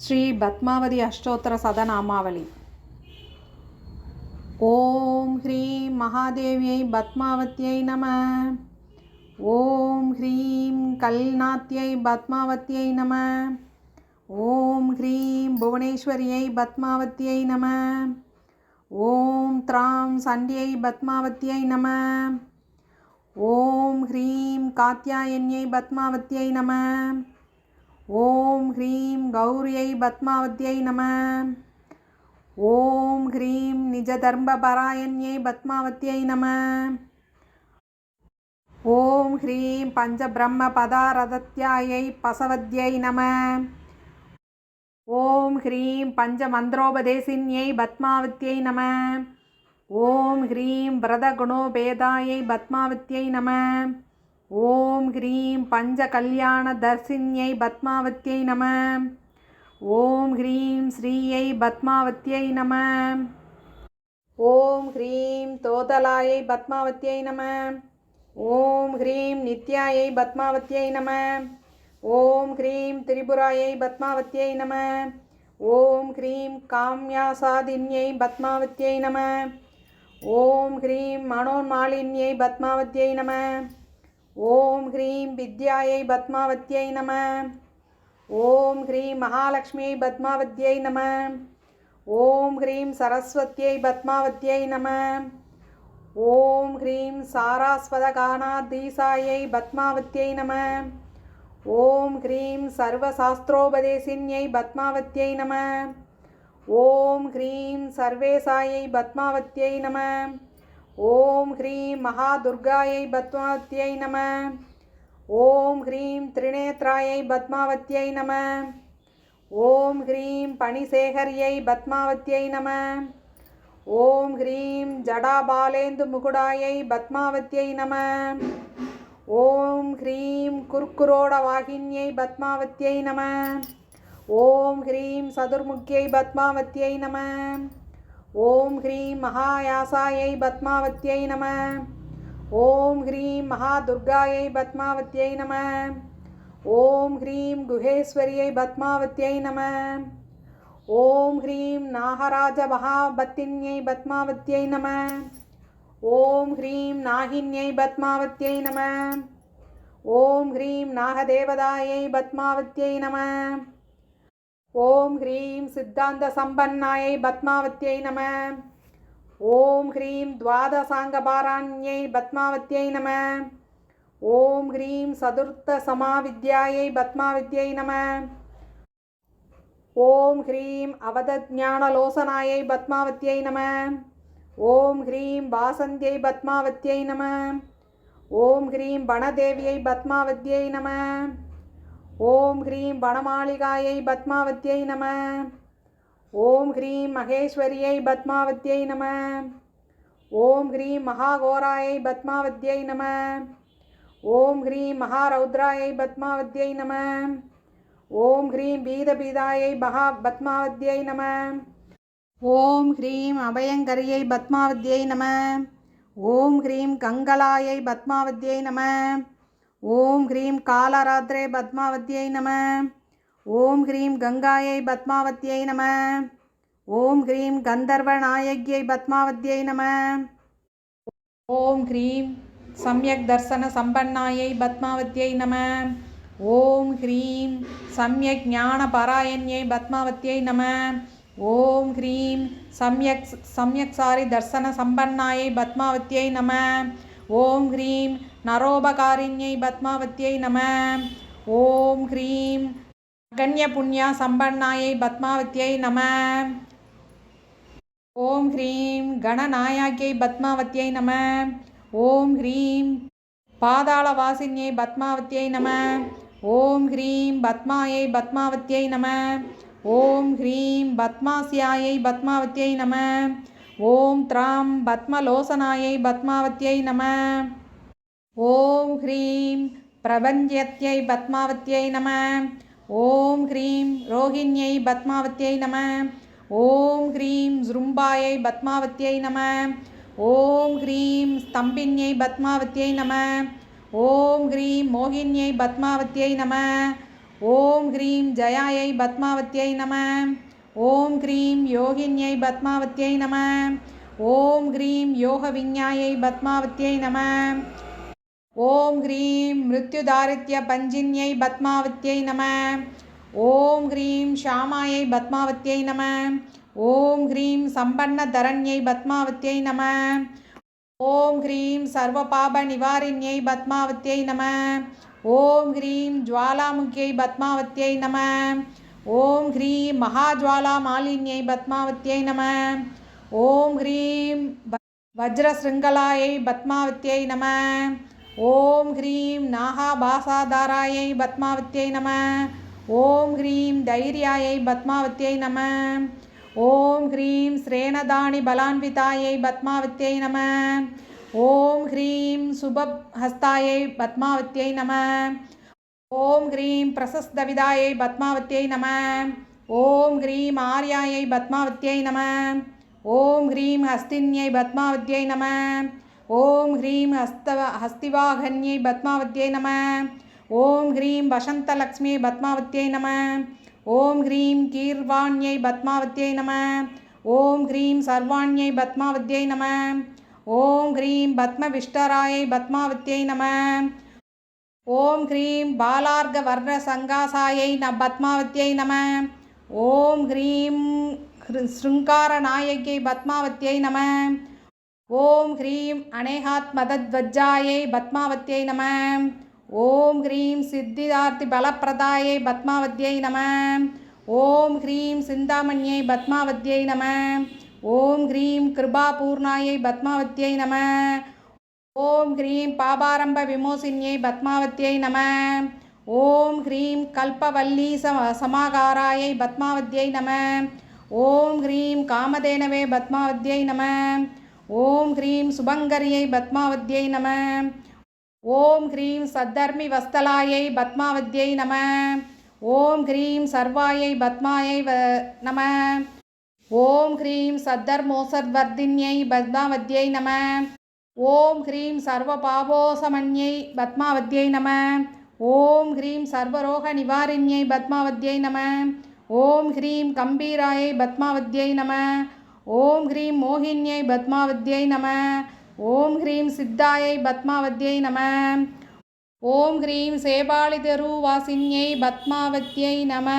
ஸ்ரீ பத்மாவதி அஷ்டோத்தர சதநாமாவளி ஓம் ஹ்ரீம் மகாதேவியை பத்மாவத்தியை நம. ஓம் ஹ்ரீம் கல்நாத்தியை பத்மாவத்தியை நம. ஓம் ஹ்ரீம் புவனேஸ்வரியை பத்மாவத்தியை நம. ஓம் திராம் சண்டியை பத்மாவத்தியை நம. ஓம் ஹ்ரீம் காத்தியாயன்யை பத்மாவத்தியை நம. ஓம் ஹ்ரீம் கௌரியை பத்மாவத்யை நம. ஓம் ஹ்ரீம் நிஜ தர்ம பராயண்யை பத்மாவத்யை நம. ஓம் ஹ்ரீம் பஞ்சபிரம்ம பதாரதத்யாயை பசவத்யை நம. ஓம் ஹ்ரீம் பஞ்ச மந்திரோபதேசின்யை பத்மாவத்யை நம. ஓம் ஹ்ரீம் பிரதகுணோபேதாயை பத்மாவத்யை நம. ஓம் ஹ்ரீம் பஞ்ச கல்யாண தர்சின்யை பத்மாவத்தியை நம. ஓம் ஹ்ரீம் ஸ்ரீயை பத்மாவத்தியை நம. ஓம் ஹ்ரீம் தோதலாயை பத்மாவத்தியை நம. ஓம் ஹ்ரீம் நித்யாயை பத்மாவத்தியை நம. ஓம் ஹ்ரீம் திரிபுராயை பத்மாவத்தியை நம. ஓம் ஹ்ரீம் காம்யாசாதின்யை பத்மாவத்தியை நம. ஓம் ஹ்ரீம் மனோன்மாலின்யை பத்மாவத்தியை நம. ஓம் ஹ்ரீம் வித்யாயை பத்மாவத்யை நம. ஓம் ஹ்ரீம் மகாலட்சுமியை பத்மாவத்யை நம. ஓம் ஹ்ரீம் சரஸ்வத்யை பத்மாவத்யை நம. ஓம் ஹ்ரீம் சாராஸ்வதகானாதீசாயை பத்மாவத்யை நம. ஓம் ஹ்ரீம் சர்வசாஸ்திரோபதேசின்யை பத்மாவத்யை நம. ஓம் ஹ்ரீம் சர்வேசாயை பத்மாவத்யை நம. ஓம் ஹ்ரீம் மகாதுர்காயை பத்மாவத்தியை நம. ஓம் ஹ்ரீம் திரிநேத்ராயை பத்மாவத்தியை நம. ஓம் ஹ்ரீம் பணிசேகரியை பத்மாவத்தியை நம. ஓம் ஹ்ரீம் ஜடாபாலேந்து முகுடாயை பத்மாவத்தியை நம. ஓம் ஹ்ரீம் குர்க்குரோடவாகின்யை பத்மாவத்தியை நம. ஓம் ஹ்ரீம் சதுர்முக்கியை பத்மாவத்தியை நம. ஓம் ஹ்ரீம் மகாயாசாயை பத்மாவத்யை நம. ஓம் ஹ்ரீம் மகாதுர்காயை பத்மாவத்யை நம. ஓம் ஹ்ரீம் குஹேஸ்வரியை பத்மாவத்யை நம. ஓம் ஹ்ரீம் நாகராஜ மகாபத்தின்யை பத்மாவத்யை நம. ஓம் ஹ்ரீம் நாகின்யை பத்மாவத்யை நம. ஓம் ஹ்ரீம் நாகதேவதாயை பத்மாவத்யை நம. ஓம் ஹ்ரீம் சித்தாந்த சம்பன்னாயை பத்மாவத்யை நம. ஓம் ஹ்ரீம் துவாதசாங்கபாராண்யை பத்மாவத்யை நம. ஓம் ஹ்ரீம் சதுர்த்த சமாவித்யாயை பத்மாவித்யை நம. ஓம் ஹ்ரீம் அவதஞானலோசனாயை பத்மாவத்யை நம. ஓம் ஹ்ரீம் வாசந்தியை பத்மாவத்யை நம. ஓம் ஹ்ரீம் பணதேவியை பத்மாவத்யை நம. ஓம் ஹ்ரீம் வனமாளிகாயை பத்மாவத்தியை நம. ஓம் ஹ்ரீம் மகேஸ்வரியை பத்மாவத்தியை நம. ஓம் ஹ்ரீம் மகாகோராயை பத்மாவத்தியை நம. ஓம் ஹ்ரீம் மகாரௌத்ராயை பத்மாவத்தியை நம. ஓம் ஹ்ரீம் பீதபீதாயை மகா பத்மாவத்தியை நம. ஓம் ஹ்ரீம் அபயங்கரியை பத்மாவத்தியை நம. ஓம் ஹ்ரீம் கங்கலாயை பத்மாவத்தியை நம. ஓம் ஹ்ரீம் காலாராத்திரே பத்மாவத்தியை நம. ஓம் ஹ்ரீம் கங்காயை பத்மாவத்தியை நம. ஓம் ஹ்ரீம் கந்தர்வநாயகியை பத்மாவத்தியை நம. ஓம் ஹ்ரீம் சமயக் தர்சன சம்பன்னாயை பத்மாவத்தியை நம. ஓம் ஹ்ரீம் சமயக் ஞான பாராயண்யை பத்மாவத்தியை நம. ஓம் ஹ்ரீம் சமயக் சமயக் சாரி தர்சன சம்பன்னாயை பத்மாவத்தியை நம. ஓம் ஹ்ரீம் நரோபகாரிண்யை பத்மாவத்தியை நம. ஓம் ஹ்ரீம் கண்ய புண்ணியா சம்பன்னாயை பத்மாவத்தியை நம. ஓம் ஹ்ரீம் கணநாயாக்கியை பத்மாவத்தியை நம. ஓம் ஹ்ரீம் பாதாளவாசின்யை பத்மாவத்தியை நம. ஓம் ஹ்ரீம் பத்மாயை பத்மாவத்தியை நம. ஓம் ஹ்ரீம் பத்மாசியாயை பத்மாவத்தியை நம. ஓம் திராம் பத்மலோசனாயை பத்மாவத்யை நம. ஓம் ஹ்ரீம் பிரபஞ்சத்யை பத்மாவத்யை நம. ஓம் ஹ்ரீம் ரோஹிணியை பத்மாவத்யை நம. ஓம் ஹ்ரீம் ஜுரும்பாயை பத்மாவத்யை நம. ஓம் ஹ்ரீம் ஸ்தம்பின்யை பத்மாவத்யை நம. ஓம் ஹ்ரீம் மோகின்யை பத்மாவத்யை நம. ஓம் ஹ்ரீம் ஜயாயை பத்மாவத்யை நம. ஓம் கிரீம் யோகின்யை பத்மாவத்தியை நம. ஓம் ஹ்ரீம் யோக விஞ்ஞாயை பத்மாவத்தியை நம. ஓம் ஹ்ரீம் மிருத்யுதாரித்ய பஞ்சின்யை பத்மாவத்தியை நம. ஓம் ஹ்ரீம் ஷாமாயை பத்மாவத்தியை நம. ஓம் ஹ்ரீம் சம்பன்னதரண்யை பத்மாவத்தியை நம. ஓம் ஹ்ரீம் சர்வபாப நிவாரிண்யை பத்மாவத்தியை நம. ஓம் ஹ்ரீம் ஜுவாலாமுக்கியை பத்மாவத்தியை நம. ஓம் ஹ்ரீம் மகாஜ்வாலா மாலின்யை பத்மாவத்தியை நம. ஓம் ஹ்ரீம் வஜ்ரசிருங்கலாயை பத்மாவத்தியை நம. ஓம் ஹ்ரீம் நாகாபாசாதாராயை பத்மாவத்தியை நம. ஓம் ஹ்ரீம் தைரியாயை பத்மாவத்தியை நம. ஓம் ஹ்ரீம் ஸ்ரேணதானி பலான்விதாயை பத்மாவத்தியை நம. ஓம் ஹ்ரீம் சுபஹஸ்தாயை பத்மாவத்தியை நம. ஓம் கிரீம் பிரசஸ்த விதாயை பத்மாவத்தியை நம. ஓம் கிரீம் ஆர்யாயை பத்மாவத்தியை நம. ஓம் கிரீம் ஹஸ்தின்யை பத்மாவத்தியை நம. ஓம் ஹ்ரீம் ஹஸ்தவ ஹஸ்திவாகன்யை பத்மாவத்தியை நம. ஓம் ஹ்ரீம் வசந்தலக்ஷ்மியை பத்மாவத்தியை நம. ஓம் ஹ்ரீம் கீர்வாண்யை பத்மாவத்தியை நம. ஓம் ஹ்ரீம் சர்வாண்யை பத்மாவத்தியை நம. ஓம் ஹ்ரீம் பத்மவிஷ்டராயை பத்மாவத்தியை நம. ஓம் ஹ்ரீம் பாலார்க வர்ண சங்காசாயை ந பத்மாவத்தியை நம. ஓம் ஹ்ரீம் ஸ்ருங்கார நாயகியை பத்மாவத்தியை நம. ஓம் ஹ்ரீம் அனேகாத்மதத்வஜாயை பத்மாவத்தியை நம. ஓம் ஹ்ரீம் சித்திதார்த்தி பலப்பிரதாயை பத்மாவத்தியை நம. ஓம் ஹ்ரீம் சிந்தாமணியை பத்மாவத்தியை நம. ஓம் ஹ்ரீம் கிருபாபூர்ணாயை பத்மாவத்தியை நம. ஓம் ஹ்ரீம் பாபாரம்ப விமோசின்யை பத்மாவத்தியை நம. ஓம் ஹ்ரீம் கல்பவல்லி சம சமாகாராயை பத்மாவத்தியை நம. ஓம் ஹ்ரீம் காமதேனவே பத்மாவத்தியை நம. ஓம் ஹ்ரீம் சுபங்கரியை பத்மாவத்தியை நம. ஓம் ஹ்ரீம் சத்தர்மி வஸ்தலாயை பத்மாவத்தியை நம. ஓம் ஹ்ரீம் சர்வாயை பத்மாயை வ நம. ஓம் ஹ்ரீம் சத்தர்மோசர்வர்தின்யை பத்மாவத்தியை நம. ஓம் ஹ்ரீம் சர்வ பாபோசமன்யை பத்மாவத்யை நம. ஓம் ஹ்ரீம் சர்வரோக நிவாரிண்யை பத்மாவத்யை நம. ஓம் ஹ்ரீம் கம்பீராயை பத்மாவத்யை நம. ஓம் ஹ்ரீம் மோகின்யை பத்மாவத்யை நம. ஓம் ஹ்ரீம் சித்தாயை பத்மாவத்யை நம. ஓம் ஹ்ரீம் சேபாலிதருவாசின்யை பத்மாவத்யை நம.